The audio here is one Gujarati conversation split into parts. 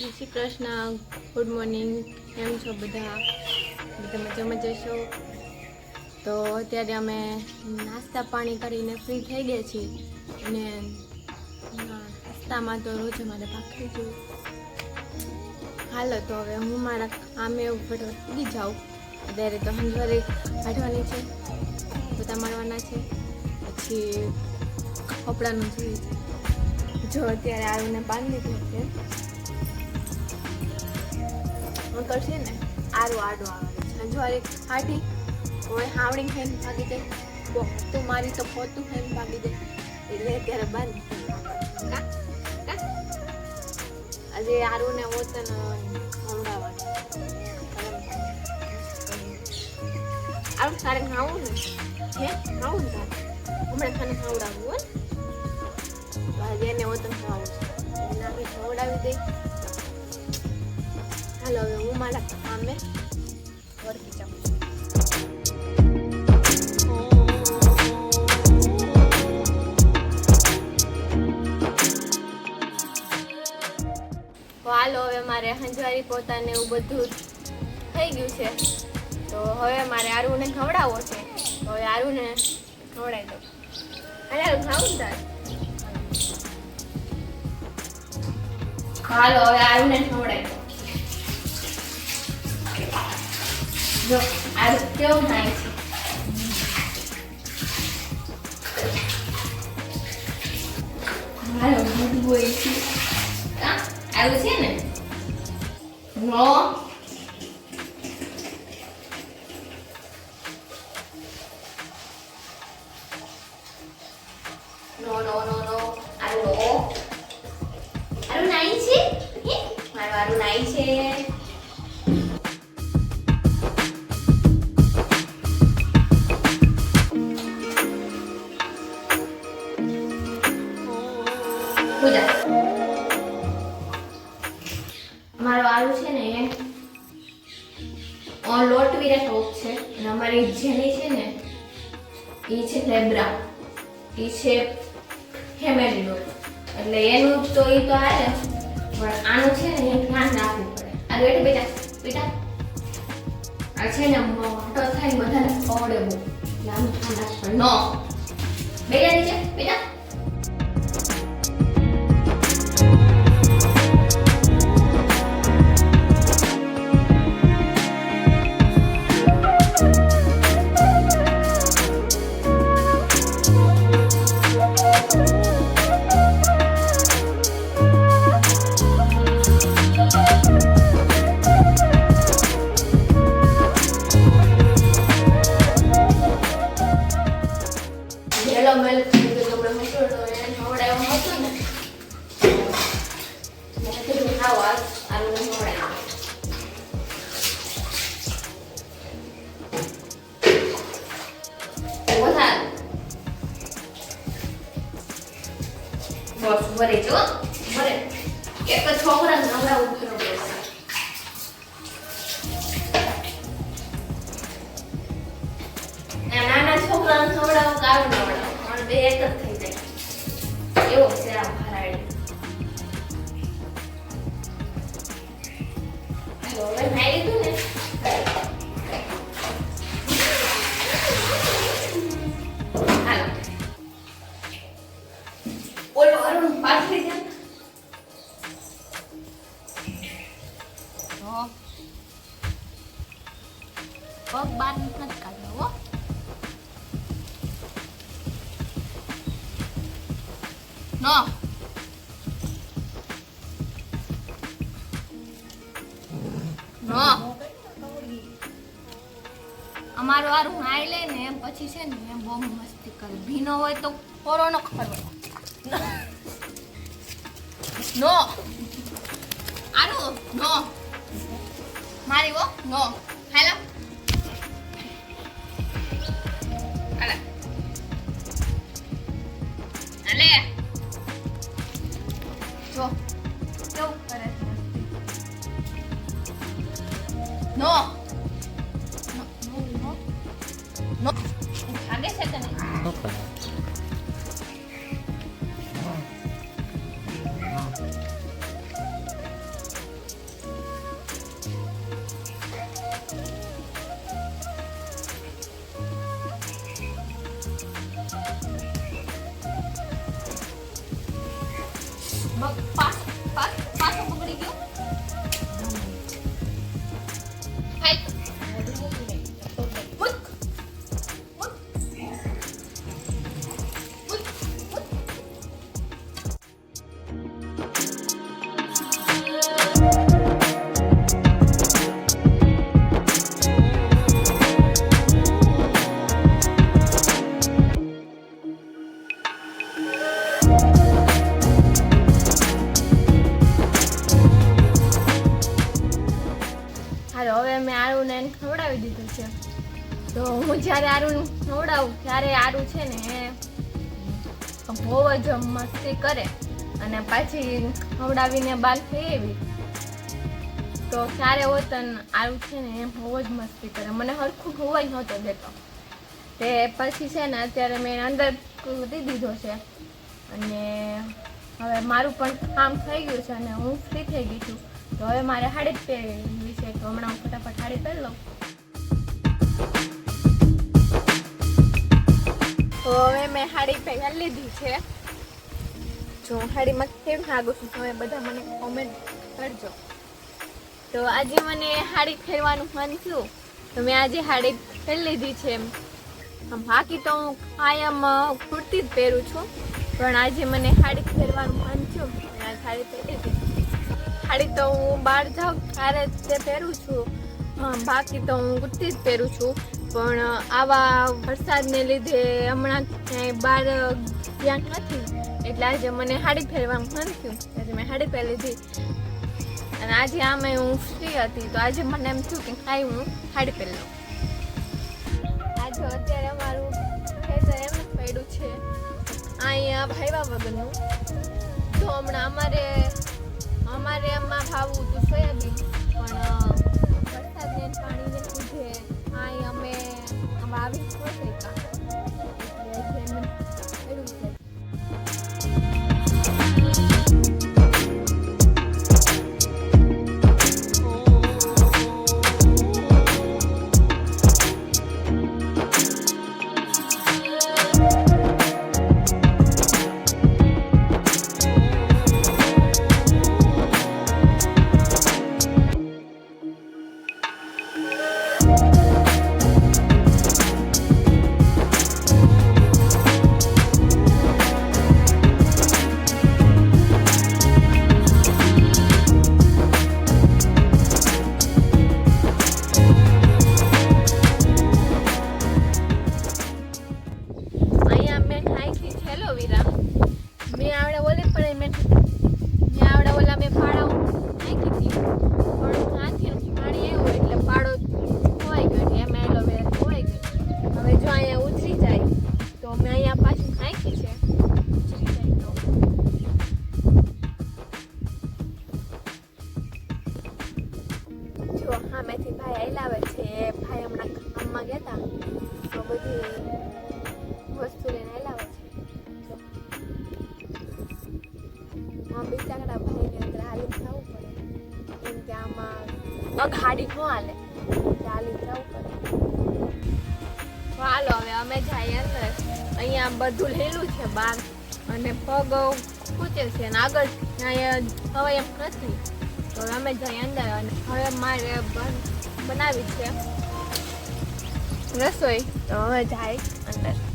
જય શ્રી કૃષ્ણ, ગુડ મોર્નિંગ, કેમ છો બધા? બધા મજામાં જશો તો અત્યારે અમે નાસ્તા પાણી કરીને ફ્રી થઈ ગયા છીએ અને નાસ્તામાં તો રોજ અમારે ભાખરી જોઈએ હાલો, તો હવે હું મારા આમે ઉપર ઉડી જાઉં. અત્યારે તો હંજવારે કાઢવાની છે, બધા મારવાના છે. પછી કપડાનું જોઈએ જો અત્યારે આવીને બાંધી દીધું છે અંકલ છે ને આરો આડો આવે છે. સંજવારી હાટી હવે હાવડી ખાઈને ભાગી જાય. બહુ તું મારી તો પોતું ખાઈને ભાગી જાય. એટલે અત્યારે બંધ? આજે આરું ને વતન ખવડાવવાનું આવું તારે ખાવું ને? હે? ખાવું ને હમણાં ખાને ખાવડાવું હોય એને વતન ખાવું છે. આપણે ખવડાવી દઈ હાલો હવે હું મારા કામે હાલો, હવે મારે હંજવારી પોતાને એવું બધું થઈ ગયું છે. તો હવે મારે આરુને ખવડાવવો છે. તો હવે આરુને ખવડાવી દઉં. અરે ખાવું તારે? હાલો, હવે આરુને ખવડાવી. જો આરુ કેવું થાય છે? હાલો બધું હોય છે. આરુ છે ને? નો નો નો નો નો. આરુ નો. આરો નાઈ છે? મારો મારું નાઈ છે. પડે બેટા બેટા આ છે ને મોટો થાય બધાને ઓડે બહુ. એટલે ખાના નો. બેટા નીચે બેટા પગ બાર નથી કાઢ્યો હો નો No. અમારું વારું નાઈ લે ને, એમ પછી છે ને, એમ બહુ મસ્તી કરે. ભીનો હોય તો પોરો નો ખબર નો આનું? નો મારી વો નો હેલો હાલા જ્યારે આરું ખવડાવું ત્યારે આરુ છે ને બહુ જ મસ્તી કરે. અને પાછી ખવડાવીને બાર થઈ એવી તો ક્યારે હોતન આરુ છે ને બહુ જ મસ્તી કરે. મને હરખું હોવા જ નહોતો દેતો. તે પછી છે ને અત્યારે મેં અંદર દી દીધો છે. અને હવે મારું પણ કામ થઈ ગયું છે અને હું ફ્રી થઈ ગઈ છું. તો હવે મારે હાડી જ પહેરવી છે. તો હમણાં હું ફટાફટ હાડી પહેરી લઉં. તો હવે મેં હાડી પહેલા લીધી છે. જો હું હાડીમાં કેમ લાગુ છું તમે બધા મને કોમેન્ટ કરજો. તો આજે મને હાડી ફેરવાનું મન થયું. તો મેં આજે હાડી પહેરી લીધી છે એમ. બાકી તો હું કાયમ કુર્તી જ પહેરું છું. પણ આજે મને સાડી પહેરવાનું મન થયું. સાડી પહેરી લીધી. સાડી તો હું બહાર જાઉં ત્યારે તે પહેરું છું. બાકી તો હું કુર્તી જ પહેરું છું. પણ આવા વરસાદને લીધે હમણાં ક્યાંય બહાર ક્યાંક નથી. એટલે આજે મને સાડી પહેરવાનું મન થયું. એટલે મેં સાડી પહેરી લીધી. અને આજે આમે હું ફ્રી હતી. તો આજે મને એમ થયું કે કાંઈ હું સાડી પહેરી લઉં. આજે અત્યારે અમારું ખેતર એમ જ પડ્યું છે. અહીંયા ભાઈવા વગરનું. તો હમણાં અમારે અમારે એમાં ભાવવું હતું સોયાબીન પણ વરસાદને પાણીને લીધે અહીં અમે આવી બધી વસ્તુ લઈને છે. આમ બિચારા ભાઈને અંદર હાલી જવું પડે. કેમ કે આમાં અઘાડી ન હાલે. ચાલી જવું પડે. હાલો, હવે અમે જઈએ અંદર. અહીંયા બધું લેલું છે બહાર અને પગ ખૂચે છે અને આગળ હવે એમ નથી. તો અમે જઈએ અંદર અને હવે મારે બન- બનાવી છે. રસોઈ. તો જાય અંદર.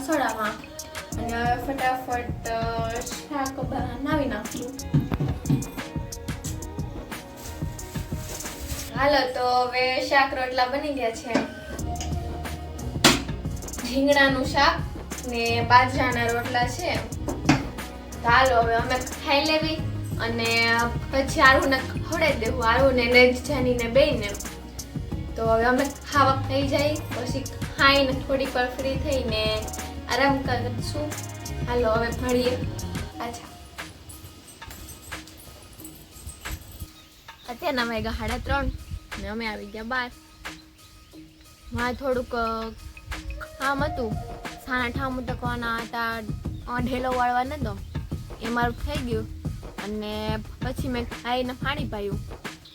રસોડામાં. અને હવે ફટાફટ શાક બનાવી નાખું. હાલો, તો હવે શાક રોટલા બની ગયા છે. રીંગણાનું શાક ને બાજરાના રોટલા છે. હાલો, હવે અમે ખાઈ લેવી અને પછી આરુને ખવડાવી દેવું. આરુને ને જાનીને બેને તો હવે અમે ખાવા ખાઈ જાય, પછી ખાઈને થોડીક વાર ફ્રી થઈને આરામ કરશું હાલો, હવે ભણીએ. પાછા અત્યારના વાગ્યા સાડા ત્રણ ને અમે આવી ગયા બાર. મારે થોડુંક કામ હતું, સાના ઠામ તકવાના હતા ઢેલો વાળવા નતો એ મારું થઈ ગયું. અને પછી મેં ખાઈને પાણી પાયું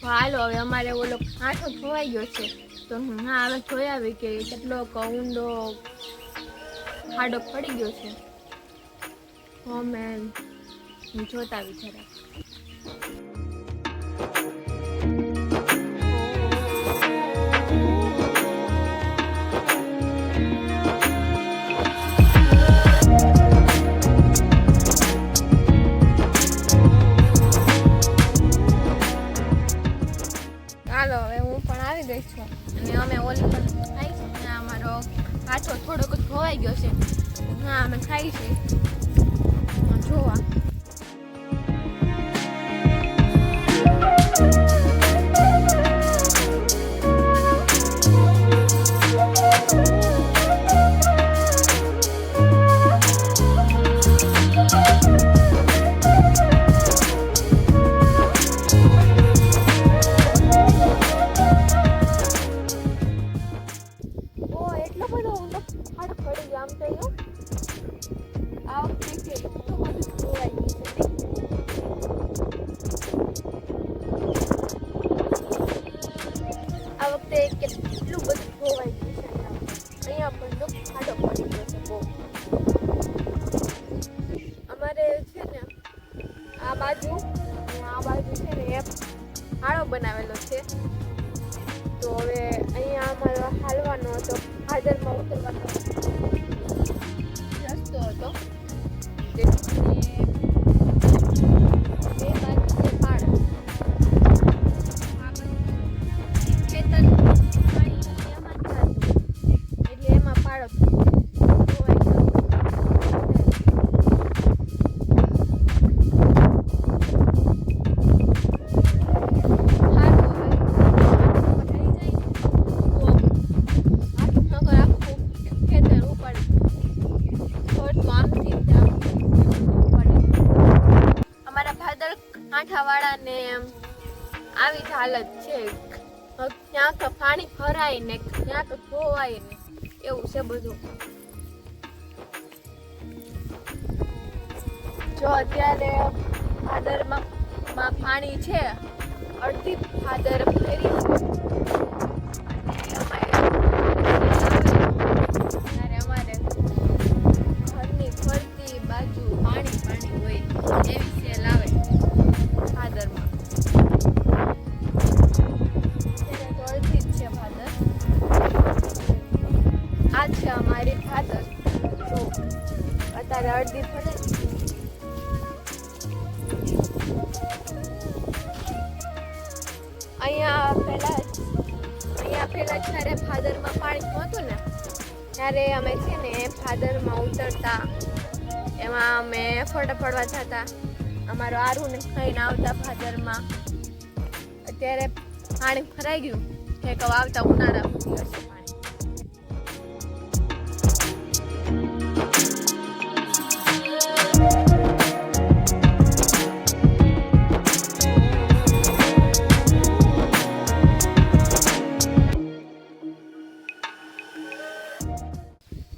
હાલો, હવે અમારે ઓલો આંઠો ધોવાઈ ગયો છે. તો હું હા, હવે જોઈ આવી કે કેટલો ઊંડો ખાડો પડી ગયો છે. અમે જોતા આવી ચાલો હવે હું પણ આવી ગઈ છું. અને અમે ઓલી પણ ખાઈ છે અને અમારો પાછો થોડોક ખોવાઈ ગયો છે. હા, અમે ખાઈ છે. જોવા. અમારો હતો. હાજરમાં ઉતરવાનો રસ્તો હતો. હાલત છે ક્યાંક પાણી ભરાય ને ક્યાંક ધોવાય ને એવું છે બધું. જો અત્યારે ભાદરમાં માં પાણી છે, અડધી ફાદર ફેરી ત્યારે પહેલા જ્યારે ફાધરમાં પાણી હતું ને, ત્યારે અમે છે ને ફાધરમાં ઉતરતા. એમાં અમે ફોટા પડવા જતા. અમારો આરુને ખાઈને આવતા ફાધરમાં. અત્યારે પાણી ભરાઈ ગયું. કે કહું આવતા ઉનાળા. પાણી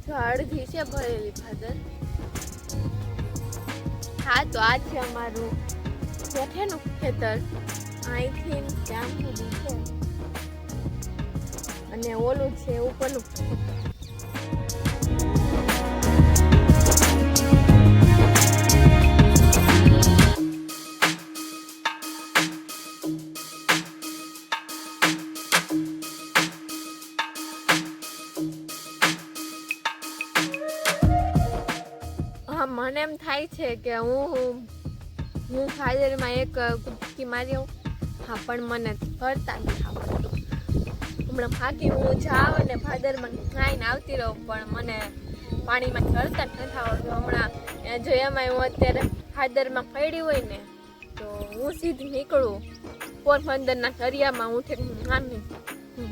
જો અડધી છે ભરેલી ભાદર. હા, તો આ છે અમારું જેઠેનું ખેતર. અહીંથી ત્યાં સુધી છે. અને ઓલું છે ઉપરનું મને એમ થાય છે કે હું હું ફાધરમાં એક કૂદકી મારી હા, પણ મને ફરતા નથી આવડતું. હમણાં ફાકી હું જાઉં અને ફાધરમાં ખાઈને આવતી રહું, પણ મને પાણીમાં તરતા જ નથી આવડતું. હમણાં જો એમાં હું અત્યારે ફાધરમાં પડી હોય ને, તો હું સીધી નીકળું. પોરબંદરના દરિયામાં હું ઠેક આમ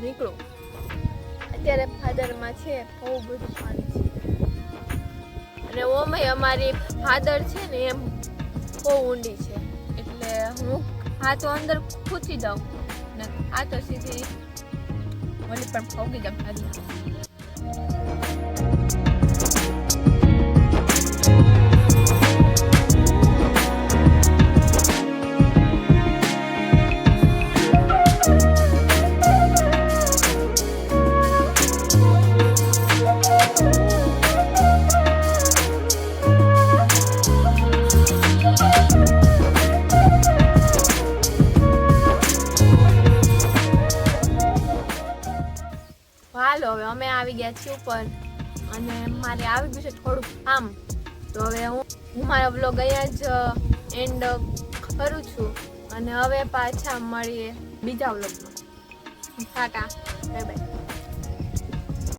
નીકળું. અત્યારે ફાધરમાં છે, બહુ બધું પાણી છે. અને ઓમય અમારી ફાદર છે ને એમ બહુ ઊંડી છે. એટલે હું આ તો અંદર ખૂચી દઉં. ને આ તો સીધી ઓલી પણ ફોગી જાઉં ગયા છીએ ઉપર. અને મારે આવી ગયું છે થોડુંક કામ. તો હવે હું હું મારા બ્લોગ અહીંયા જ એન્ડ કરું છું. અને હવે પાછા મળીએ બીજા બ્લોગમાં ટાટા. Bye bye